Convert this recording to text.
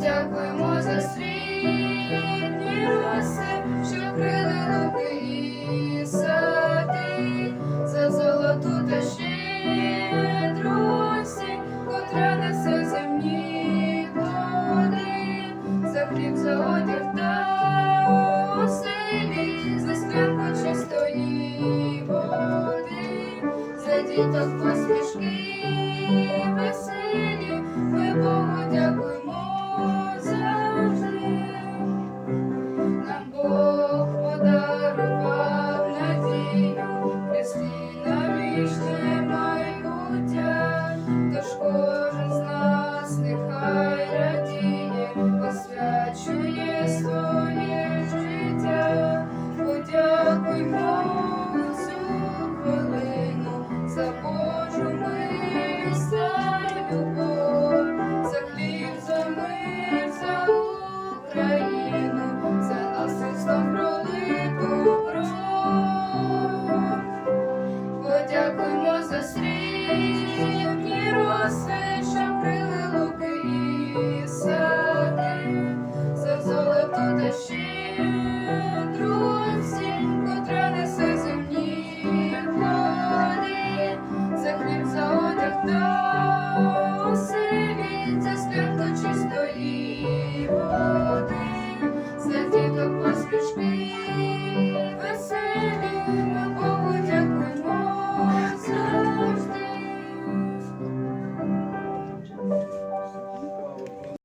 Дякуємо, за світні роси, що крили руки і сади, за золоту та щедру осінь, котра несе земні води, за хліб, за одяг та оселі, за склянку чистої води, за діток посмішки. дякуємо за срібні роси, що крили луки і сади, за золоту та щедру всім, котра несе земні води, за хліб, за одяг та оселі, за свято чистої води, за діток поспішки, веселі.